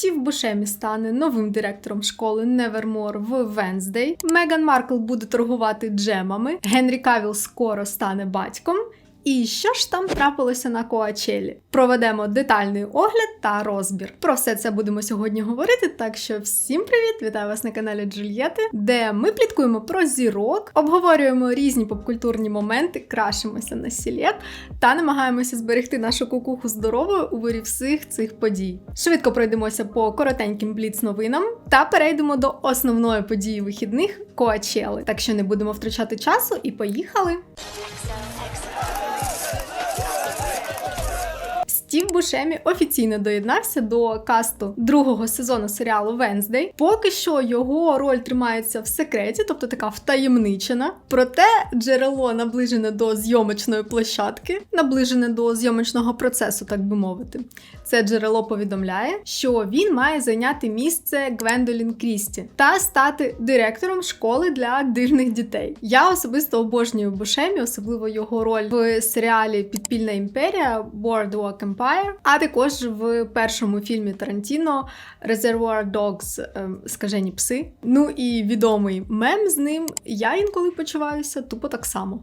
Стів Бушемі стане новим директором школи Невермор в Венздей. Меган Маркл буде торгувати джемами. Генрі Кавіл скоро стане батьком. І що ж там трапилося на Коачелі? Проведемо детальний огляд та розбір. Про все це будемо сьогодні говорити. Так що всім привіт! Вітаю вас на каналі Джульєти, де ми пліткуємо про зірок, обговорюємо різні попкультурні моменти, крашимося на сілеп та намагаємося зберегти нашу кукуху здоровою у вирі всіх цих подій. Швидко пройдемося по коротеньким бліц новинам та перейдемо до основної події вихідних Коачели. Так що не будемо втрачати часу і поїхали. Стів Бушемі офіційно доєднався до касту другого сезону серіалу Венздей. Поки що його роль тримається в секреті, тобто така втаємничена. Проте джерело наближене до зйомочної площадки, наближене до зйомочного процесу, так би мовити. Це джерело повідомляє, що він має зайняти місце Гвендолін Крісті та стати директором школи для дивних дітей. Я особисто обожнюю Бушемі, особливо його роль в серіалі Підпільна імперія Boardwalk Empire, а також в першому фільмі Тарантіно Reservoir Dogs ем, Скажені пси. Ну і відомий мем з ним. Я інколи почуваюся тупо так само.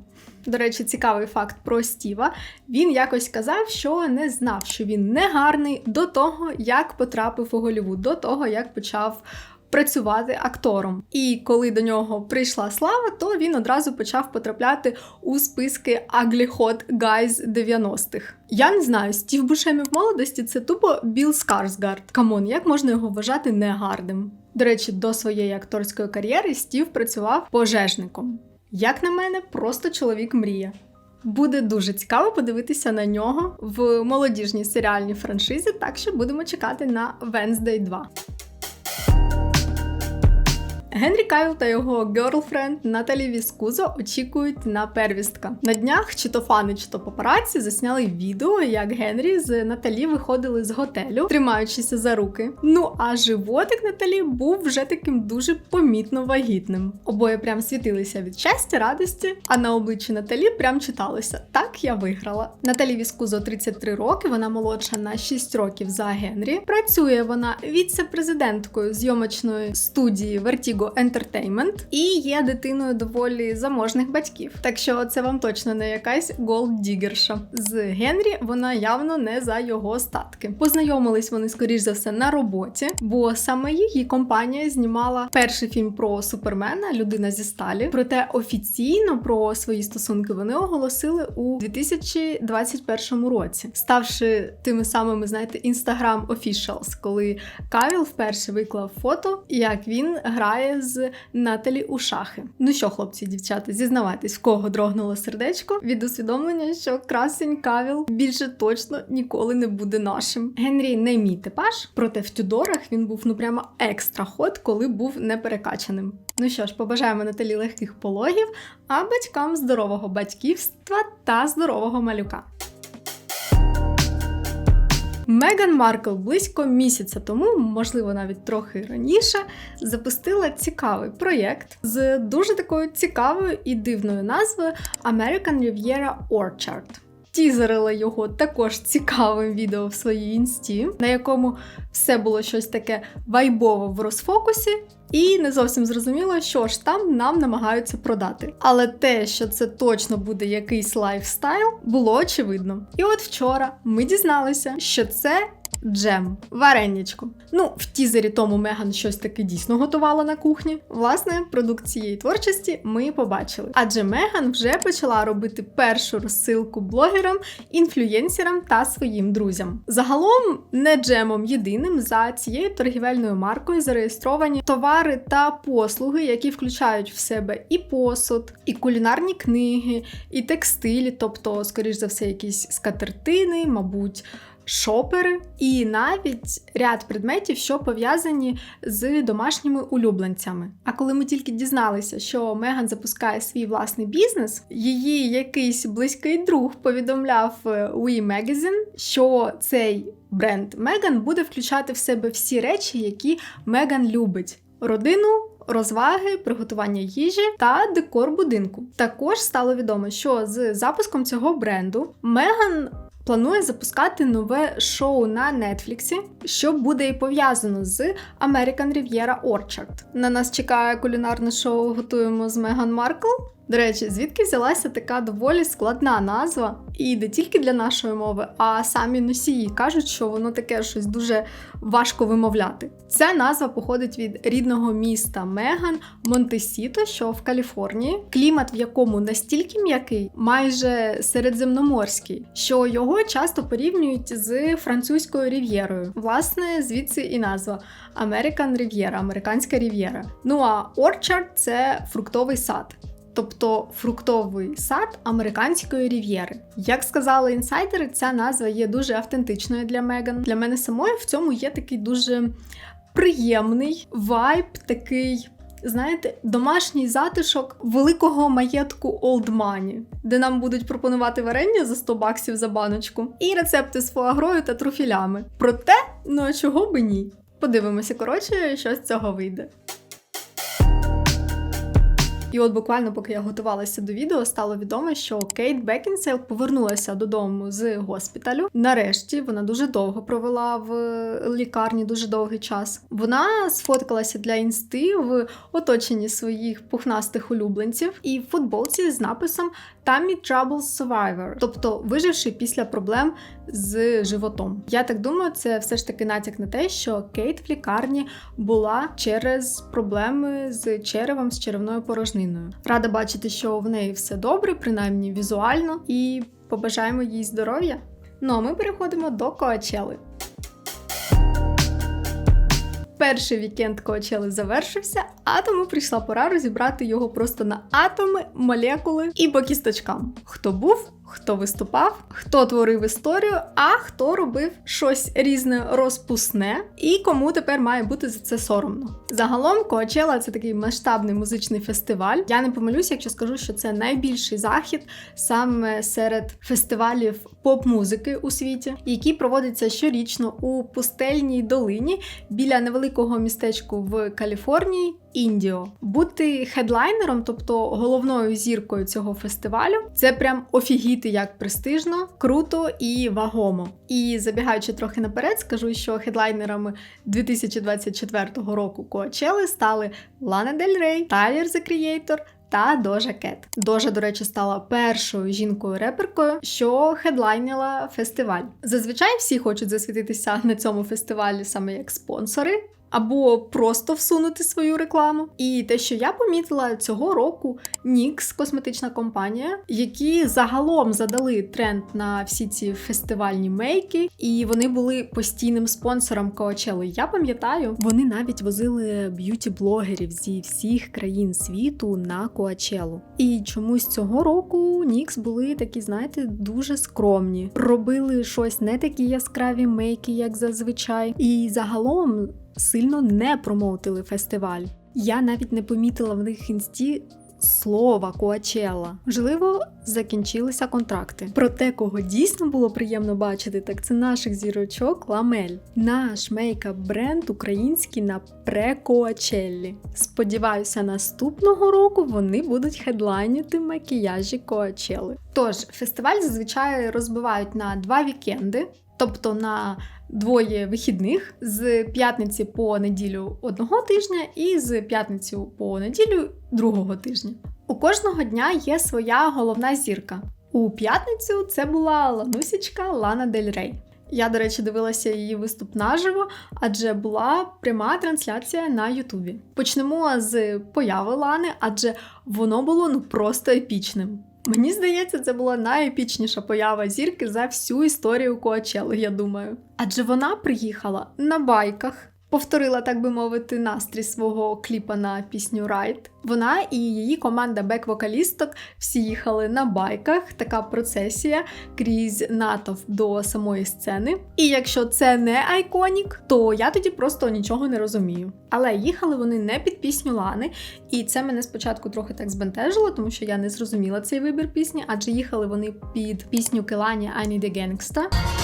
До речі, цікавий факт про Стіва. Він якось сказав, що не знав, що він не гарний до того, як потрапив у Голлівуд, до того, як почав. Працювати актором, і коли до нього прийшла слава, то він одразу почав потрапляти у списки Ugly Hot Guys 90-х. Я не знаю, Стів Бушемі в молодості це тупо Білл Скарсгард. Камон, як можна його вважати негарним? До речі, до своєї акторської кар'єри Стів працював пожежником. Як на мене, просто чоловік мрія. Буде дуже цікаво подивитися на нього в молодіжній серіальній франшизі, так що будемо чекати на Wednesday 2. Генрі Кайл та його герлфренд Наталі Віскузо очікують на первістка. На днях чи то фани, чи то папараці засняли відео, як Генрі з Наталі виходили з готелю, тримаючися за руки. Ну а животик Наталі був вже таким дуже помітно вагітним. Обоє прям світилися від щастя, радості, а на обличчі Наталі прям читалося: Так я виграла. Наталі Віскузо 33 роки, вона молодша на 6 років за Генрі. Працює вона віце-президенткою зйомочної студії Vertigo Entertainment і є дитиною доволі заможних батьків. Так що це вам точно не якась голддігерша. З Генрі вона явно не за його статки. Познайомились вони, скоріш за все, на роботі, бо саме її компанія знімала перший фільм про супермена Людина зі сталі. Проте офіційно про свої стосунки вони оголосили у 2021 році, ставши тими самими, знаєте, Instagram Officials, коли Кавіл вперше виклав фото, як він грає з Наталі у шахи. Ну що, хлопці дівчата, зізнавайтесь, в кого дрогнуло сердечко від усвідомлення, що красень Кавіл більше точно ніколи не буде нашим. Генрі не мій типаж, проте в Тюдорах він був ну прямо екстра ход, коли був неперекачаним. Ну що ж, побажаємо Наталі легких пологів, а батькам здорового батьківства та здорового малюка. Меган Маркл близько місяця тому, можливо, навіть трохи раніше, запустила цікавий проєкт з дуже такою цікавою і дивною назвою American Riviera Orchard. Тізерила його також цікавим відео в своїй інсті, на якому все було щось таке вайбове в розфокусі, і не зовсім зрозуміло, що ж там нам намагаються продати. Але те, що це точно буде якийсь лайфстайл, було очевидно. І от вчора ми дізналися, що це. Джем, вареннячко. Ну, в тізері тому Меган щось таке дійсно готувала на кухні. Власне, продукт цієї творчості ми побачили. Адже Меган вже почала робити першу розсилку блогерам, інфлюєнсерам та своїм друзям. Загалом, не джемом єдиним за цією торгівельною маркою зареєстровані товари та послуги, які включають в себе і посуд, і кулінарні книги, і текстилі, тобто, скоріш за все, якісь скатертини, мабуть шопери і навіть ряд предметів, що пов'язані з домашніми улюбленцями. А коли ми тільки дізналися, що Меган запускає свій власний бізнес, її якийсь близький друг повідомляв We Magazine, що цей бренд Меган буде включати в себе всі речі, які Меган любить: родину. Розваги, приготування їжі та декор будинку. Також стало відомо, що з запуском цього бренду Меган планує запускати нове шоу на Нетфліксі, що буде і пов'язано з American Riviera Orchard. На нас чекає кулінарне шоу Готуємо з Меган Маркл. До речі, звідки взялася така доволі складна назва, і не тільки для нашої мови, а самі носії кажуть, що воно таке щось дуже важко вимовляти. Ця назва походить від рідного міста Меган Монтесіто, що в Каліфорнії, клімат в якому настільки м'який, майже середземноморський, що його часто порівнюють з французькою рів'єрою. Власне, звідси і назва American Riviera, американська рів'єра. Ну а Orchard – це фруктовий сад тобто фруктовий сад американської рів'єри. Як сказали інсайдери, ця назва є дуже автентичною для Меган. Для мене самої в цьому є такий дуже приємний вайб, такий. Знаєте, домашній затишок великого маєтку Old Money, де нам будуть пропонувати варення за 100 баксів за баночку, і рецепти з фуагрою та труфілями. Проте, ну а чого би ні? Подивимося, коротше, що з цього вийде. І от буквально, поки я готувалася до відео, стало відомо, що Кейт Бекінсейл повернулася додому з госпіталю. Нарешті вона дуже довго провела в лікарні, дуже довгий час. Вона сфоткалася для інсти в оточенні своїх пухнастих улюбленців і в футболці з написом Tummy Trouble Survivor, тобто виживши після проблем з животом. Я так думаю, це все ж таки натяк на те, що Кейт в лікарні була через проблеми з черевом, з черевною порожниною. Рада бачити, що в неї все добре, принаймні візуально, і побажаємо їй здоров'я. Ну а ми переходимо до Коачели. Перший вікенд Коачели завершився, а тому прийшла пора розібрати його просто на атоми, молекули і по кісточкам. Хто був, хто виступав, хто творив історію, а хто робив щось різне розпусне, і кому тепер має бути за це соромно. Загалом Коачела це такий масштабний музичний фестиваль. Я не помилюся, якщо скажу, що це найбільший захід саме серед фестивалів поп-музики у світі, який проводиться щорічно у пустельній долині біля невеликого містечку в Каліфорнії. Індіо бути хедлайнером, тобто головною зіркою цього фестивалю, це прям офігіти як престижно, круто і вагомо. І забігаючи трохи наперед, скажу, що хедлайнерами 2024 року Коачели стали Лана Дель Рей, Тайлер The Creator, та Дожа Кет. Дожа, до речі, стала першою жінкою-реперкою, що хедлайнила фестиваль. Зазвичай всі хочуть засвітитися на цьому фестивалі саме як спонсори або просто всунути свою рекламу. І те, що я помітила цього року, NYX, косметична компанія, які загалом задали тренд на всі ці фестивальні мейки, і вони були постійним спонсором Коачели. Я пам'ятаю, вони навіть возили б'юті-блогерів зі всіх країн світу на Коачелу. І чомусь цього року NYX були такі, знаєте, дуже скромні. Робили щось не такі яскраві мейки, як зазвичай. І загалом сильно не промоутили фестиваль. Я навіть не помітила в них інсті слова Коачела. Можливо, закінчилися контракти. Проте, кого дійсно було приємно бачити, так це наших зірочок Ламель. Наш мейкап бренд український на пре-Коачеллі. Сподіваюся, наступного року вони будуть хедлайнити макіяжі Коачели. Тож, фестиваль зазвичай розбивають на два вікенди, тобто на двоє вихідних з п'ятниці по неділю одного тижня і з п'ятниці по неділю другого тижня. У кожного дня є своя головна зірка. У п'ятницю це була ланусічка Лана Дель Рей. Я, до речі, дивилася її виступ наживо, адже була пряма трансляція на Ютубі. Почнемо з появи Лани, адже воно було ну просто епічним. Мені здається, це була найепічніша поява зірки за всю історію Коачели, я думаю. Адже вона приїхала на байках, повторила, так би мовити, настрій свого кліпа на пісню Райт. Вона і її команда бек-вокалісток всі їхали на байках, така процесія крізь натовп до самої сцени. І якщо це не айконік, то я тоді просто нічого не розумію. Але їхали вони не під пісню Лани, і це мене спочатку трохи так збентежило, тому що я не зрозуміла цей вибір пісні, адже їхали вони під пісню Келані I Need a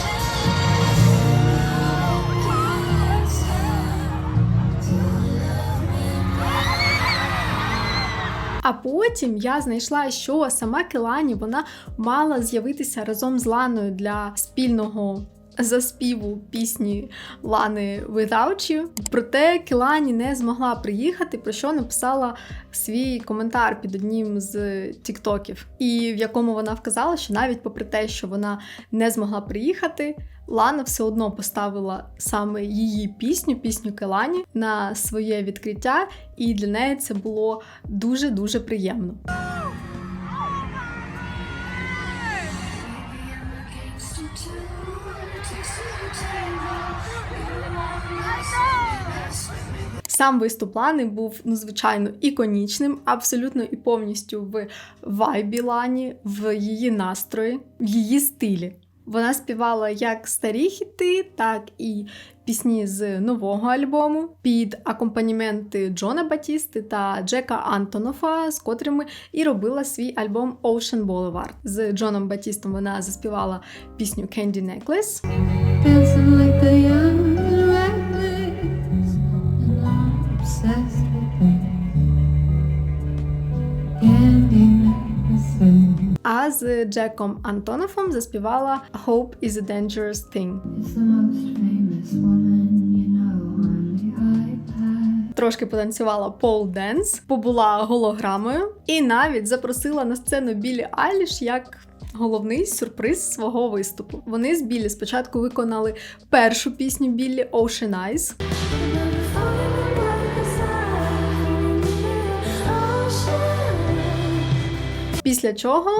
А потім я знайшла, що сама Келані вона мала з'явитися разом з Ланою для спільного. Заспіву пісні Лани Without You. Проте Келані не змогла приїхати, про що написала свій коментар під одним з тіктоків, і в якому вона вказала, що навіть попри те, що вона не змогла приїхати, Лана все одно поставила саме її пісню, пісню Келані, на своє відкриття, і для неї це було дуже дуже приємно. Сам виступ Лани був ну, звичайно іконічним, абсолютно і повністю в вайбі Лані, в її настрої, в її стилі. Вона співала як старі хіти, так і пісні з нового альбому під акомпаніменти Джона Батісти та Джека Антонофа, з котрими і робила свій альбом Ocean Boulevard. З Джоном Батістом вона заспівала пісню Candy Necklace. Like the young reckless, and I'm obsessed with А з Джеком Антонофом заспівала Hope is a Dangerous Thing. Трошки потанцювала пол денс, побула голограмою і навіть запросила на сцену Білі Айліш як. Головний сюрприз свого виступу. Вони з Біллі спочатку виконали першу пісню Біллі Ocean Eyes. Після чого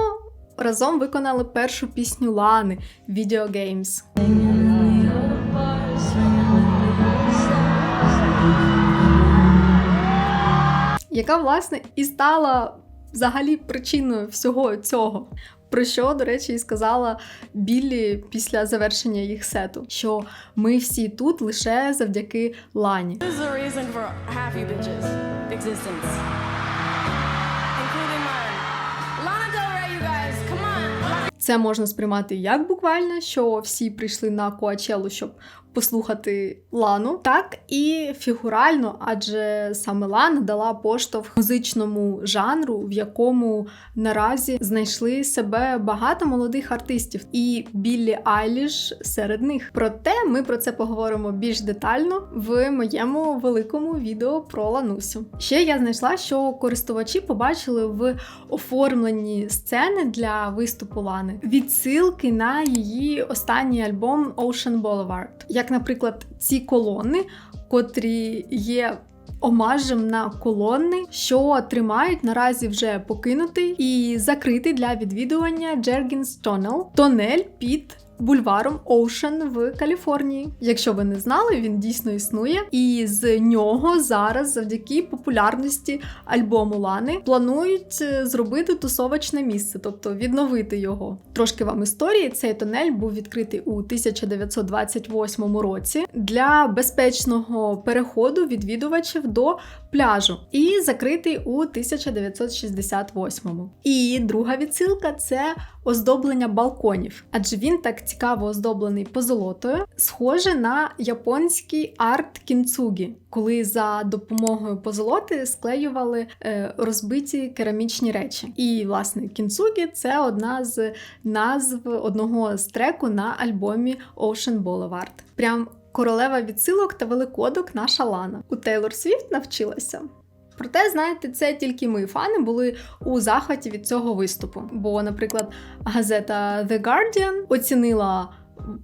разом виконали першу пісню Лани Video Games. Яка, власне, і стала взагалі причиною всього цього. Про що, до речі, і сказала Біллі після завершення їх сету, що ми всі тут лише завдяки Лані. This is the reason for half bitches' existence. Це можна сприймати як буквально, що всі прийшли на Коачелу, щоб послухати Лану, так і фігурально, адже саме Лана дала поштовх музичному жанру, в якому наразі знайшли себе багато молодих артистів, і Біллі Айліш серед них. Проте ми про це поговоримо більш детально в моєму великому відео про Ланусю. Ще я знайшла, що користувачі побачили в оформленні сцени для виступу Лани відсилки на її останній альбом Ocean Boulevard. Як, наприклад, ці колони, котрі є. Омажем на колони, що тримають наразі вже покинутий і закритий для відвідування Джергінс Тонел, тонель під бульваром Оушен в Каліфорнії. Якщо ви не знали, він дійсно існує, і з нього зараз, завдяки популярності альбому Лани, планують е, зробити тусовочне місце, тобто відновити його. Трошки вам історії. Цей тунель був відкритий у 1928 році для безпечного переходу відвідувачів до пляжу і закритий у 1968-му. І друга відсилка це оздоблення балконів, адже він так цікаво оздоблений позолотою, схоже на японський арт кінцугі, коли за допомогою позолоти склеювали е, розбиті керамічні речі. І, власне, кінцугі це одна з назв одного з треку на альбомі Ocean Boulevard. Прям королева відсилок та великодок наша Лана. У Тейлор Свіфт навчилася. Проте, знаєте, це тільки ми, фани, були у захваті від цього виступу. Бо, наприклад, газета The Guardian оцінила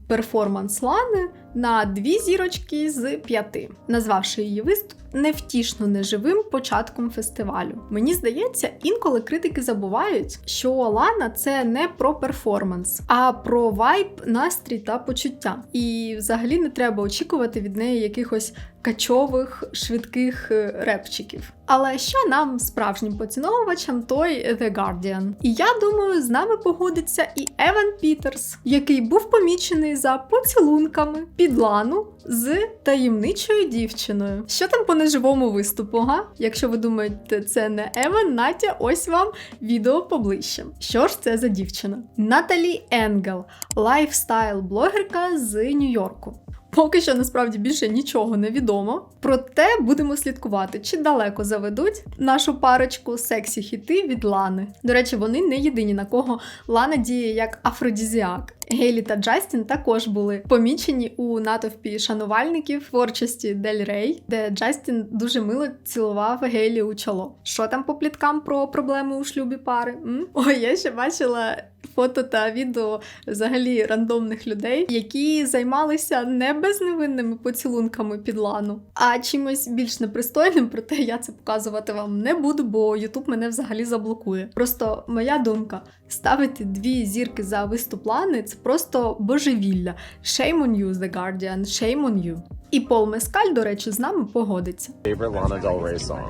перформанс Лани на дві зірочки з п'яти, назвавши її виступ невтішно неживим початком фестивалю. Мені здається, інколи критики забувають, що Лана це не про перформанс, а про вайб, настрій та почуття. І взагалі не треба очікувати від неї якихось качових швидких е, репчиків. Але що нам, справжнім поціновувачам, той The Guardian? І я думаю, з нами погодиться і Еван Пітерс, який був помічений за поцілунками під лану з таємничою дівчиною. Що там по неживому виступу? Га? Якщо ви думаєте, це не Еван, Натя, ось вам відео поближче. Що ж це за дівчина? Наталі Енгел, лайфстайл-блогерка з Нью-Йорку. Поки що насправді більше нічого не відомо. Проте будемо слідкувати, чи далеко заведуть нашу парочку сексі хіти від Лани. До речі, вони не єдині, на кого Лана діє як афродізіак. Гейлі та Джастін також були помічені у натовпі шанувальників творчості Дель Рей, де Джастін дуже мило цілував Гейлі у чоло. Що там по пліткам про проблеми у шлюбі пари? М? Ой, я ще бачила фото та відео взагалі рандомних людей, які займалися не безневинними поцілунками під лану, а чимось більш непристойним. Проте я це показувати вам не буду, бо Ютуб мене взагалі заблокує. Просто моя думка: ставити дві зірки за виступ лани це просто божевілля. Shame on you, The Guardian, shame on you. І Пол Мескаль, до речі, з нами погодиться. favorite Lana Del Rey song?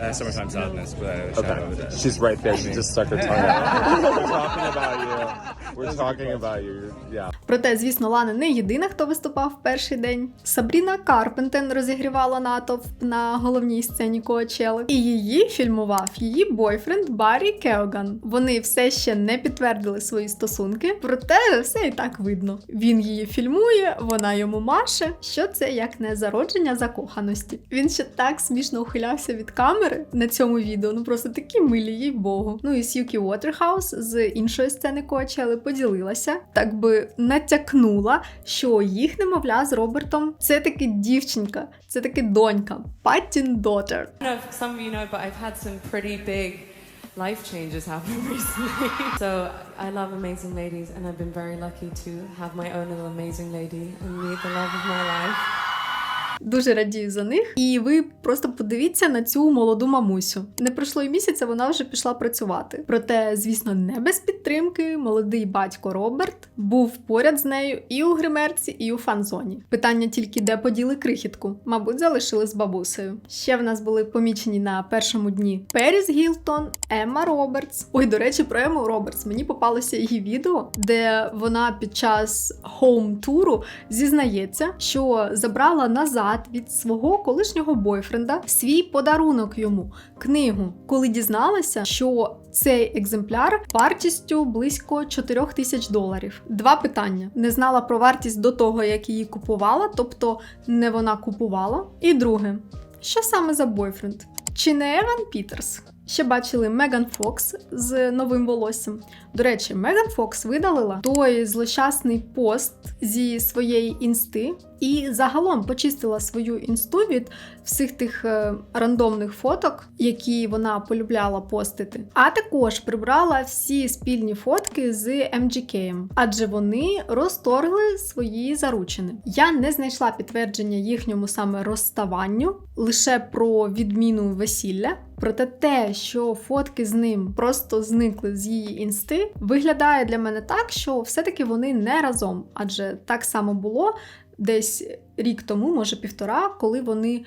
Uh, Summertime Sadness, but uh, Okay, she's right there. She just stuck her tongue out. We're talking about you. We're talking about you. Yeah. Проте, звісно, Лана не єдина, хто виступав в перший день. Сабріна Карпентен розігрівала натовп на головній сцені Коачели. І її фільмував її бойфренд Баррі Кеоган. Вони все ще не підтвердили свої стосунки, проте все і так видно. Він її фільмує, вона йому маше. Що це як не зародження закоханості? Він ще так смішно ухилявся від камери на цьому відео. Ну просто такі милі, їй богу. Ну і Сьюкі Уотерхаус з іншої сцени Коачели поділилася, так би натякнула, що їх немовля з Робертом це таки дівчинка, це таки донька, Паттін Дотер. Some of you know, but I've had some pretty big life changes happen recently. so I love amazing ladies, and I've been very lucky to have my own little amazing lady and meet the love of my life. Дуже радію за них. І ви просто подивіться на цю молоду мамусю. Не пройшло й місяця, вона вже пішла працювати. Проте, звісно, не без підтримки. Молодий батько Роберт був поряд з нею і у гримерці, і у фан-зоні. Питання тільки, де поділи крихітку. Мабуть, залишили з бабусею. Ще в нас були помічені на першому дні Періс Гілтон, Емма Робертс. Ой, до речі, про Ему Робертс. Мені попалося її відео, де вона під час хоум-туру зізнається, що забрала назад від свого колишнього бойфренда свій подарунок йому книгу, коли дізналася, що цей екземпляр вартістю близько 4 тисяч доларів. Два питання: не знала про вартість до того, як її купувала, тобто не вона купувала. І друге, що саме за бойфренд? Чи не Еван Пітерс? Ще бачили Меган Фокс з новим волоссям. До речі, Меган Фокс видалила той злощасний пост зі своєї інсти і загалом почистила свою інсту від всіх тих е, рандомних фоток, які вона полюбляла постити. А також прибрала всі спільні фотки з MGK, адже вони розторгли свої заручини. Я не знайшла підтвердження їхньому саме розставанню, лише про відміну весілля. Проте те, що фотки з ним просто зникли з її інсти, виглядає для мене так, що все-таки вони не разом, адже так само було десь рік тому, може півтора, коли вони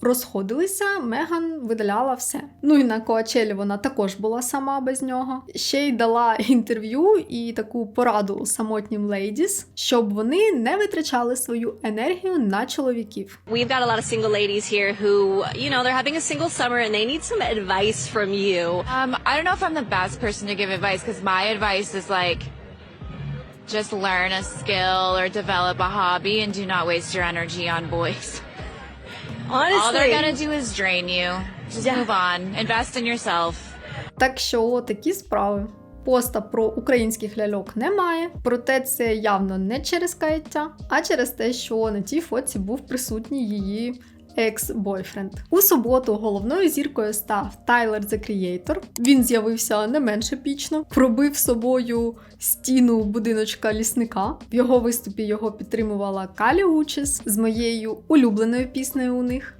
розходилися, Меган видаляла все. Ну і на Коачелі вона також була сама без нього. Ще й дала інтерв'ю і таку пораду самотнім лейдіс, щоб вони не витрачали свою енергію на чоловіків. We've got a lot of single ladies here who, you know, they're having a single summer and they need some advice from you. Um, I don't know if I'm the best person to give advice because my advice is like just learn a skill or develop a hobby and do not waste your energy on boys. Honestly. All they're gonna do is drain you. Just move on. Invest in yourself. Так що такі справи. Поста про українських ляльок немає, проте це явно не через каяття, а через те, що на тій фоці був присутній її екс-бойфренд. У суботу головною зіркою став Тайлер The Creator. Він з'явився не менш епічно, пробив собою стіну будиночка лісника. В його виступі його підтримувала Калі Учес з моєю улюбленою піснею у них.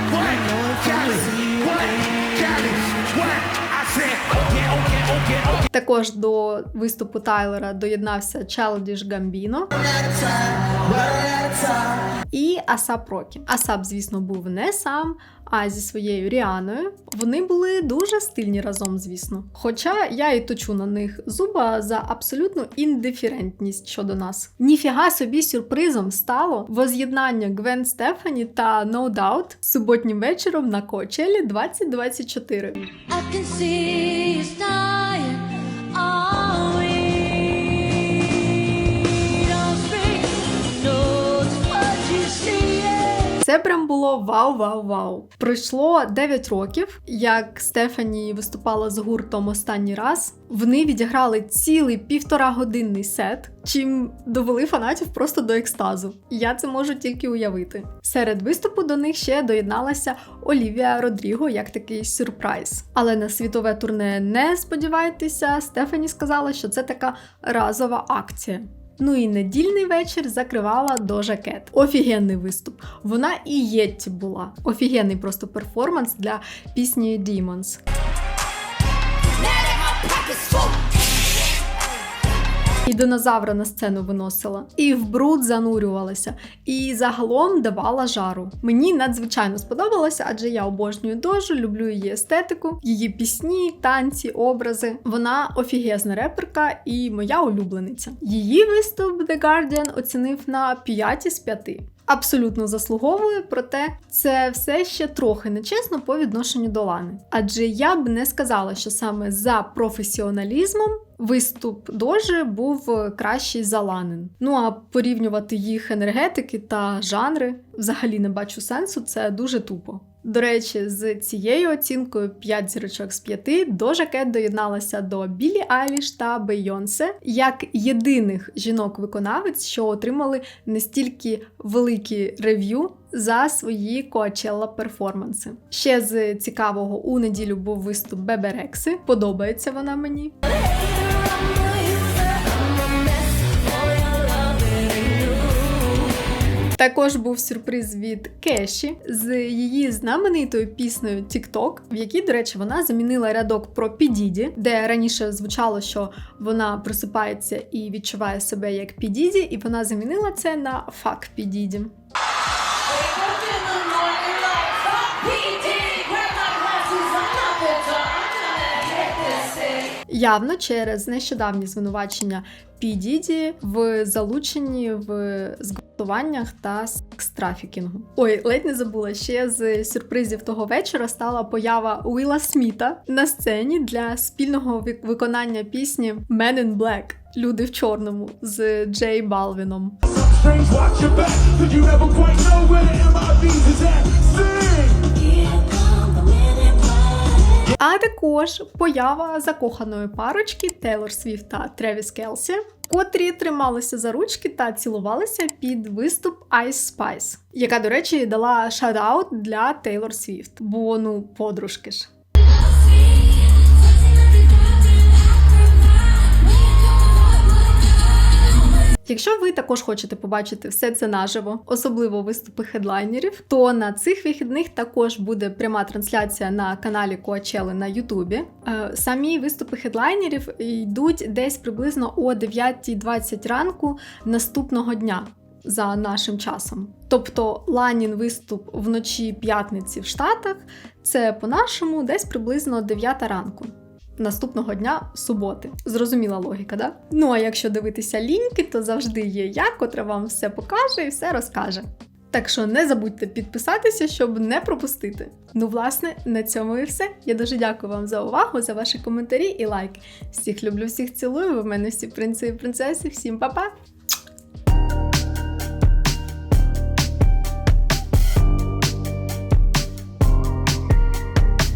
Також до виступу Тайлера доєднався Childish Gambino і Асап Рокі. Асап, звісно, був не сам, а зі своєю Ріаною. Вони були дуже стильні разом, звісно. Хоча я і точу на них зуба за абсолютну індиферентність щодо нас. Ніфіга собі сюрпризом стало воз'єднання Гвен Стефані та No Doubt суботнім вечором на Коачелі 2024. I can see you Це прям було вау-вау-вау. Пройшло 9 років, як Стефані виступала з гуртом останній раз. Вони відіграли цілий півтора годинний сет, чим довели фанатів просто до екстазу. Я це можу тільки уявити. Серед виступу до них ще доєдналася Олівія Родріго як такий сюрприз. Але на світове турне не сподівайтеся, Стефані сказала, що це така разова акція. Ну і недільний вечір закривала Дожа Кет. Офігенний виступ. Вона і Єтті була. Офігенний просто перформанс для пісні Demons. І динозавра на сцену виносила, і в бруд занурювалася, і загалом давала жару. Мені надзвичайно сподобалося, адже я обожнюю дожу, люблю її естетику, її пісні, танці, образи. Вона офігезна реперка і моя улюблениця. Її виступ The Guardian оцінив на 5 із 5. Абсолютно заслуговує, проте це все ще трохи нечесно по відношенню до Лани. Адже я б не сказала, що саме за професіоналізмом виступ Дожи був кращий за Ланин. Ну а порівнювати їх енергетики та жанри взагалі не бачу сенсу, це дуже тупо. До речі, з цією оцінкою 5 зірочок з 5 Дожа Кет доєдналася до Білі Айліш та Бейонсе як єдиних жінок-виконавець, що отримали настільки великі рев'ю за свої Coachella перформанси. Ще з цікавого у неділю був виступ Беберекси. Подобається вона мені. Також був сюрприз від Кеші з її знаменитою піснею TikTok, в якій, до речі, вона замінила рядок про Підіді, де раніше звучало, що вона просипається і відчуває себе як Підіді, і вона замінила це на фак Підіді. Явно через нещодавні звинувачення Підіді в залученні в зґвалтуваннях та секс-трафікінгу. Ой, ледь не забула ще з сюрпризів того вечора стала поява Уіла Сміта на сцені для спільного вик- виконання пісні Men in Black Люди в чорному з Джей Балвіном. А також поява закоханої парочки Тейлор Свіфт та Тревіс Келсі, котрі трималися за ручки та цілувалися під виступ Ice Spice, яка, до речі, дала шараут для Тейлор Свіфт, бо ну подружки ж. Якщо ви також хочете побачити все це наживо, особливо виступи хедлайнерів, то на цих вихідних також буде пряма трансляція на каналі Коачели на Ютубі. Е, Самі виступи хедлайнерів йдуть десь приблизно о 9.20 ранку наступного дня. За нашим часом. Тобто Ланін виступ вночі п'ятниці в Штатах, це по-нашому десь приблизно 9 ранку наступного дня суботи. Зрозуміла логіка, да? Ну а якщо дивитися ліньки, то завжди є я, котра вам все покаже і все розкаже. Так що не забудьте підписатися, щоб не пропустити. Ну, власне, на цьому і все. Я дуже дякую вам за увагу, за ваші коментарі і лайки. Всіх люблю, всіх цілую. В мене всі принци і принцеси. Всім па-па!